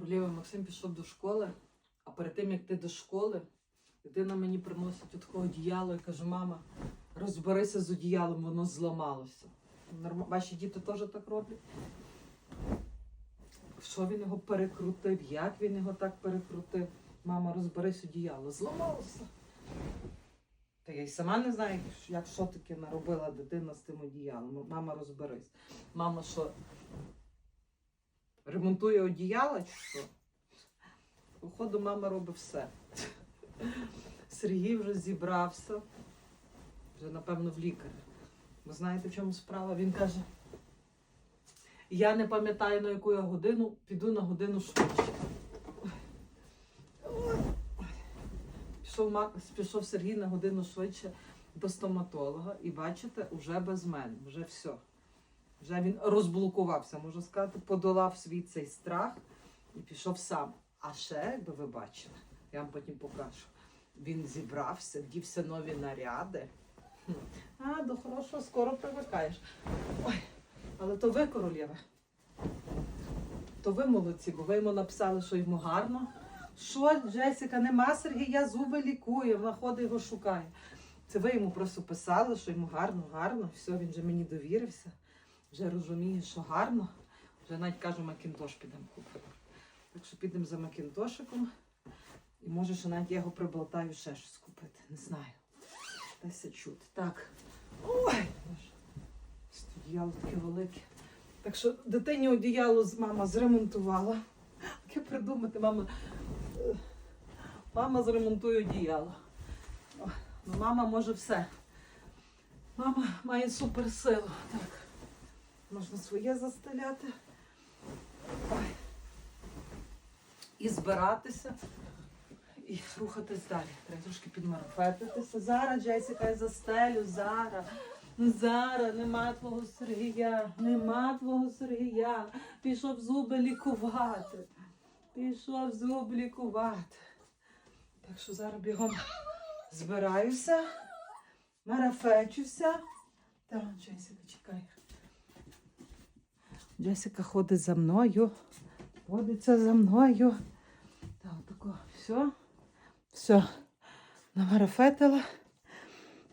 Королєва Максим пішов до школи, а перед тим як ти до школи, дитина мені приносить от такого одіяло і каже, мама, розберися з одіялом, воно зламалося. Норм... Ваші діти теж так роблять? Що він його перекрутив? Як він його так перекрутив? Мама, розберись одіяло. Зламалося. Та я й сама не знаю, як що таке наробила дитина з тим одіялом. Мама, розберись. Мама що? Ремонтує одіяло чи що? Походу, мама робить все. Сергій вже зібрався. Вже, напевно, в лікаря. Ви знаєте, в чому справа? Він каже: я не пам'ятаю, на яку я годину, піду на годину швидше. Пішов, Мак- пішов Сергій на годину швидше до стоматолога, і бачите, вже без мене, вже все. Вже він розблокувався, можу сказати, подолав свій цей страх і пішов сам. А ще, якби ви бачили, я вам потім покажу. Він зібрався, вдівся нові наряди. А, до хорошого скоро привикаєш. Ой, але то ви, королєва. То ви молодці, бо ви йому написали, що йому гарно. Що, Джесіка, нема Сергія, зуби лікує, вона ходить його шукає. Це ви йому просто писали, що йому гарно, гарно. Все, він же мені довірився. Вже розуміє, що гарно. Вже навіть кажу, Макінтош підемо купити. Так що підемо за Макінтошиком. І може, що навіть я його приболтаю ще щось купити. Не знаю. Дайся чути. Так. Ой. Одіяло таке велике. Так що дитині одіяло з- мама зремонтувала. Таке придумати, мама. Мама зремонтує одіяло. Ну, мама може все. Мама має суперсилу. Так. Можна своє застеляти. Ой. І збиратися. І рухатись далі. Треба трошки підмарафетитися. Зараз, Джесіка, я застелю, зараз. Зараз нема твого Сергія, нема твого Сергія. Пішов зуби лікувати. Пішов зуби лікувати. Так що зараз бігом збираюся, марафечуся. Так, Джесіка, чекай. Джесіка ходить за мною. Водиться за мною. Так, тако, все. Все. Намарафетила.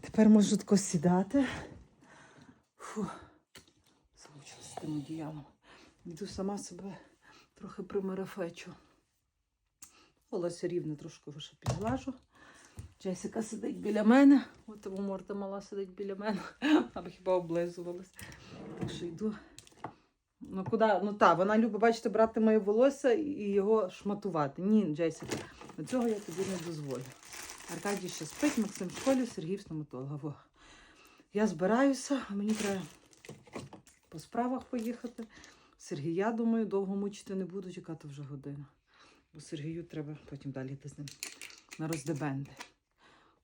Тепер можу тако сідати. Фу. Замучилася тим одіялом. Йду сама себе трохи примарафечу. Волосся рівне трошки ще підглажу. Джесіка сидить біля мене. От того морда мала сидить біля мене. Або хіба облизувалась. Так що йду. Ну куди? Ну так, вона любить, бачите, брати моє волосся і його шматувати. Ні, Джесіка, цього я тобі не дозволю. Аркадій ще спить, Максим в школі, Сергій в стоматолога. Во. Я збираюся, а мені треба по справах поїхати. Сергія, думаю, довго мучити не буду, чекати вже годину. Бо Сергію треба потім далі йти з ним на роздебенди.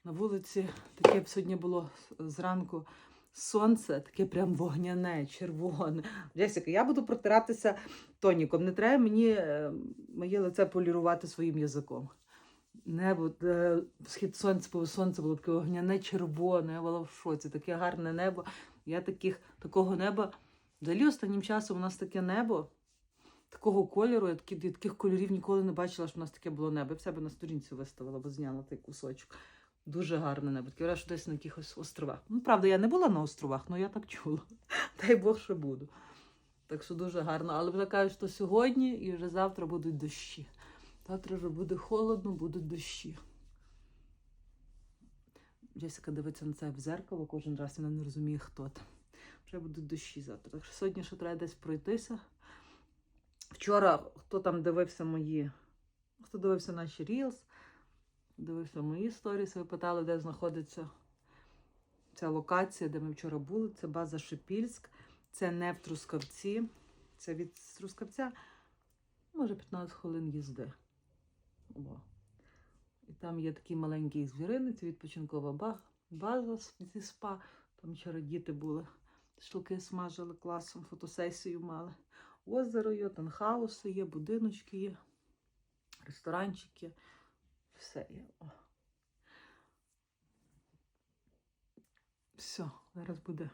На вулиці таке б сьогодні було зранку сонце, таке прям вогняне, червоне. Джесіка, я буду протиратися тоніком. Не треба мені е, моє лице полірувати своїм язиком. Небо, е, схід сонця, сонце було таке вогняне, червоне, я була в шоці, таке гарне небо. Я таких, такого неба. Взагалі останнім часом у нас таке небо, такого кольору, я такі, таких кольорів ніколи не бачила, що в нас таке було небо. Я в себе на сторінці виставила, бо зняла той кусочок. Дуже гарне небо. Таке що десь на якихось островах. Ну, правда, я не була на островах, але я так чула. Дай Бог, що буду. Так що дуже гарно. Але вже кажуть, що сьогодні і вже завтра будуть дощі. Завтра вже буде холодно, будуть дощі. Джесіка дивиться на це в зеркало кожен раз, вона не розуміє, хто там. Вже будуть дощі завтра. Так що сьогодні ще треба десь пройтися. Вчора хто там дивився мої, хто дивився наші Reels, дивився мої сторіси, ви питали, де знаходиться ця локація, де ми вчора були. Це база Шипільськ. Це не в Трускавці. Це від Трускавця, може, 15 хвилин їзди. О. І там є такий маленький звіринець, відпочинкова база зі спа. Там вчора діти були. Шашлики смажили класом, фотосесію мали. Озеро є, танхауси є, будиночки є, ресторанчики. Все. О. Все, зараз буде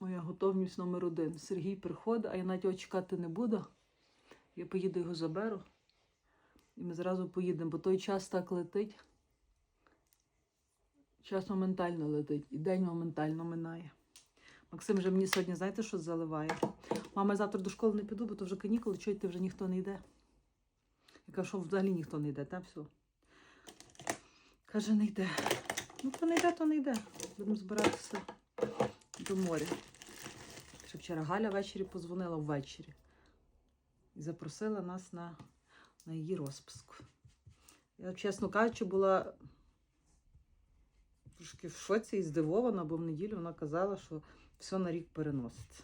моя готовність номер один. Сергій приходить, а я навіть його чекати не буду. Я поїду його заберу. І ми зразу поїдемо, бо той час так летить. Час моментально летить, і день моментально минає. Максим вже мені сьогодні, знаєте, що заливає? Мама, я завтра до школи не піду, бо то вже канікули, чуєте, вже ніхто не йде. Я кажу, що взагалі ніхто не йде, та все. Каже, не йде. Ну, то не йде, то не йде. Будемо збиратися до моря. Ще вчора Галя ввечері позвонила ввечері і запросила нас на, на її розписку. Я, чесно кажучи, була трошки в шоці і здивована, бо в неділю вона казала, що все на рік переноситься.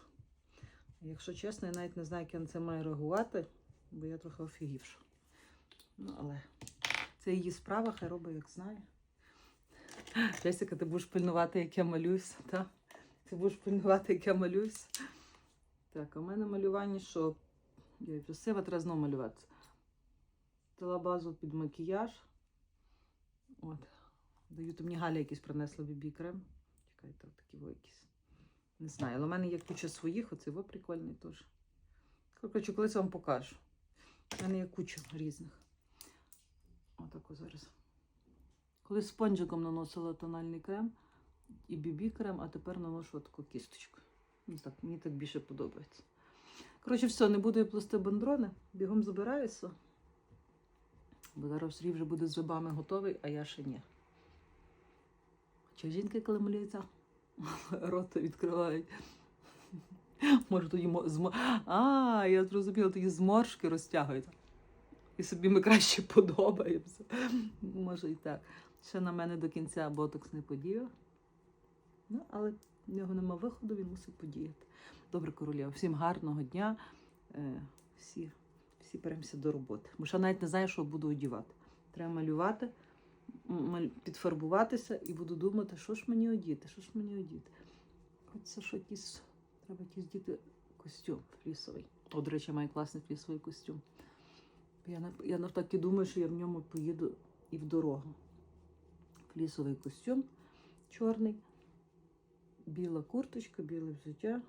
Якщо чесно, я навіть не знаю, як я на це маю реагувати, бо я трохи офігівша. Ну, але це її справа, хай робить, як знає. Джесіка, ти будеш пильнувати, як я малююся, так? Ти будеш пильнувати, як я малююся. Так, а в мене малювання, що я красива, треба знову малювати. Дала базу під макіяж. От. Даю, то мені Галя якийсь принесла бібі крем. Чекайте, такі во якісь. Не знаю, але в мене є куча своїх, оцей во прикольний теж. Коротше, колись вам покажу. У мене є куча різних. Отако зараз. Колись спонжиком наносила тональний крем і бібі крем, а тепер наношу таку кісточку. Ну, так, мені так більше подобається. Коротше, все, не буду я плести бандрони, бігом забираюся. Бо зараз Срій вже буде з зубами готовий, а я ще ні. Чи жінки, коли малюються, рота відкривають. Може, тоді мо- А, я зрозуміла, тоді зморшки розтягуються. І собі ми краще подобаємося. Може і так. Ще на мене до кінця ботокс не подіяв. Ну, але в нього нема виходу, він мусить подіяти. Добре, королєва, всім гарного дня. Е, всі, всі беремося до роботи. Бо ще навіть не знаю, що буду одівати. Треба малювати, підфарбуватися і буду думати, що ж мені одіти, що ж мені одіти. Хочеться, що якийсь, треба якийсь діти костюм флісовий. О, до речі, я маю класний флісовий костюм. Я, нав- я навтаки думаю, що я в ньому поїду і в дорогу. Флісовий костюм чорний, біла курточка, біле взуття.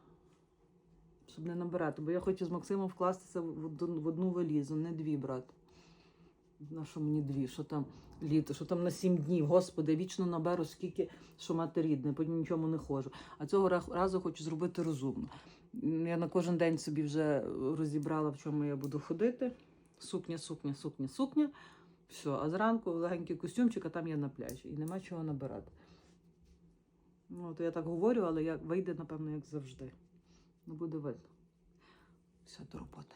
Щоб не набирати, бо я хочу з Максимом вкластися в одну, валізу, не дві брати. На що мені дві? Що там літо, що там на сім днів. Господи, я вічно наберу скільки, що мати рідне, потім нічому не ходжу. А цього разу хочу зробити розумно. Я на кожен день собі вже розібрала, в чому я буду ходити. Сукня, сукня, сукня, сукня. Все, а зранку легенький костюмчик, а там я на пляжі. І нема чого набирати. Ну, то я так говорю, але я, вийде, напевно, як завжди. Не буде видно. Все, до роботи.